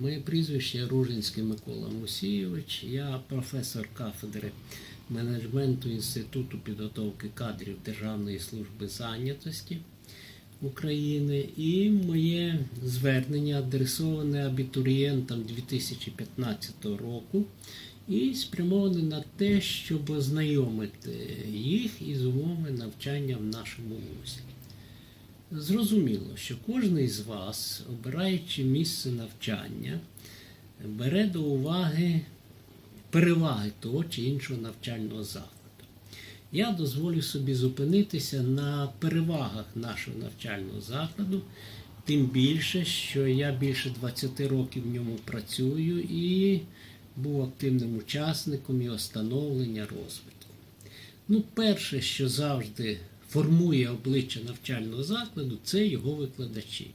Моє прізвище Ружинський Микола Мусійович. Я професор кафедри менеджменту Інституту підготовки кадрів Державної служби зайнятості України. І моє звернення адресоване абітурієнтам 2015 року і спрямоване на те, щоб ознайомити їх із умовами навчання в нашому вузі. Зрозуміло, що кожен із вас, обираючи місце навчання, бере до уваги переваги того чи іншого навчального закладу. Я дозволю собі зупинитися на перевагах нашого навчального закладу, тим більше, що я більше 20 років в ньому працюю і був активним учасником його становлення розвитку. Ну, перше, що завжди формує обличчя навчального закладу, це його викладачі.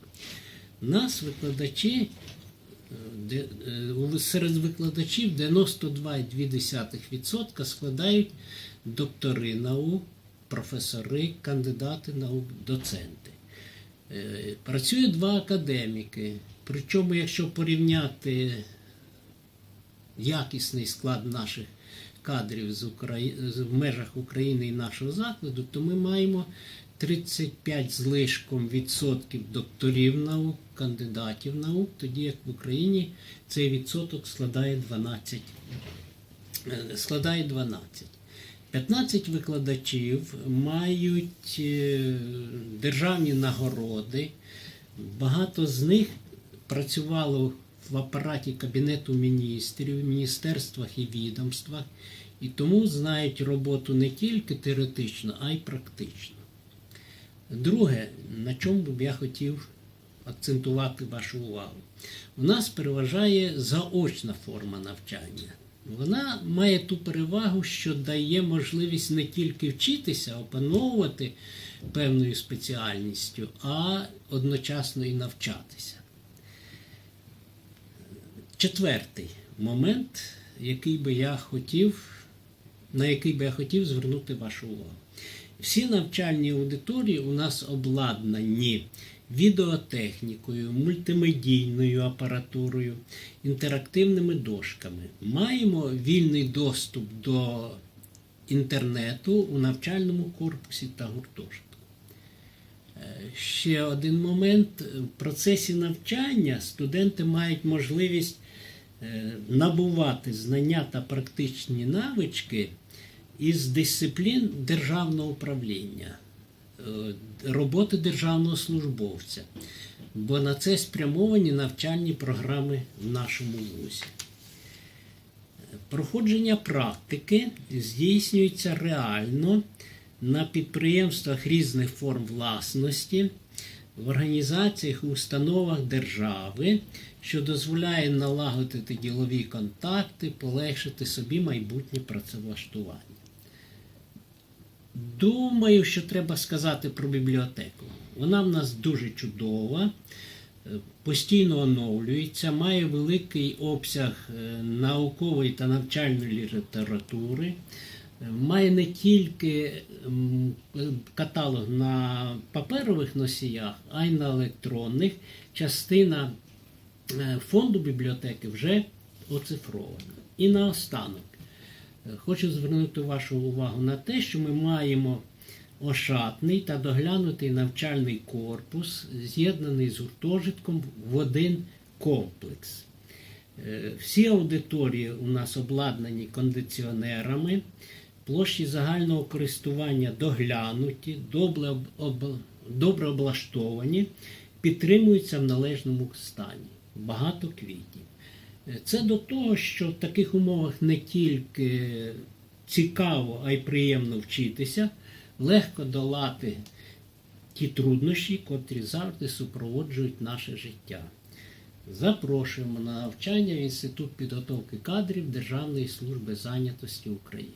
Нас викладачі, е, е, серед викладачів 92,2% складають доктори наук, професори, кандидати наук, доценти. Е, Працює два академіки. Причому, якщо порівняти якісний склад наших кадрів з Украї... в межах України і нашого закладу, то ми маємо 35 з лишком відсотків докторів наук, кандидатів наук, тоді як в Україні цей відсоток складає 12. е, Складає 12. 15 викладачів мають е, державні нагороди. Багато з них працювало в апараті Кабінету міністрів, міністерствах і відомствах, і тому знають роботу не тільки теоретично, а й практично. Друге, на чому б я хотів акцентувати вашу увагу. У нас переважає заочна форма навчання. Вона має ту перевагу, що дає можливість не тільки вчитися, опановувати певною спеціальністю, а одночасно і навчатися. Четвертий момент, який би я хотів, на який би я хотів звернути вашу увагу. Всі навчальні аудиторії у нас обладнані відеотехнікою, мультимедійною апаратурою, інтерактивними дошками. Маємо вільний доступ до інтернету у навчальному корпусі та гуртожитку. Ще один момент. В процесі навчання студенти мають можливість е, набувати знання та практичні навички із дисциплін державного управління, е, роботи державного службовця, бо на це спрямовані навчальні програми в нашому вузі. Проходження практики здійснюється реально на підприємствах різних форм власності, в організаціях і установах держави, що дозволяє налагодити ділові контакти, полегшити собі майбутнє працевлаштування. Думаю, що треба сказати про бібліотеку. Вона в нас дуже чудова, е, постійно оновлюється, має великий обсяг е, наукової та навчальної літератури, має не тільки каталог на паперових носіях, а й на електронних. Частина е, фонду бібліотеки вже оцифрована. І наостанок. Е, Хочу звернути вашу увагу на те, що ми маємо ошатний та доглянутий навчальний корпус, з'єднаний з гуртожитком в один комплекс. Е, Всі аудиторії у нас обладнані кондиціонерами, площі загального користування доглянуті, добре, об- об- добре облаштовані, підтримуються в належному стані. Багато квітів. Е, Це до того, що в таких умовах не тільки цікаво, а й приємно вчитися, легко долати ті труднощі, котрі завжди супроводжують наше життя. Запрошуємо на навчання в Інститут підготовки кадрів Державної служби зайнятості України.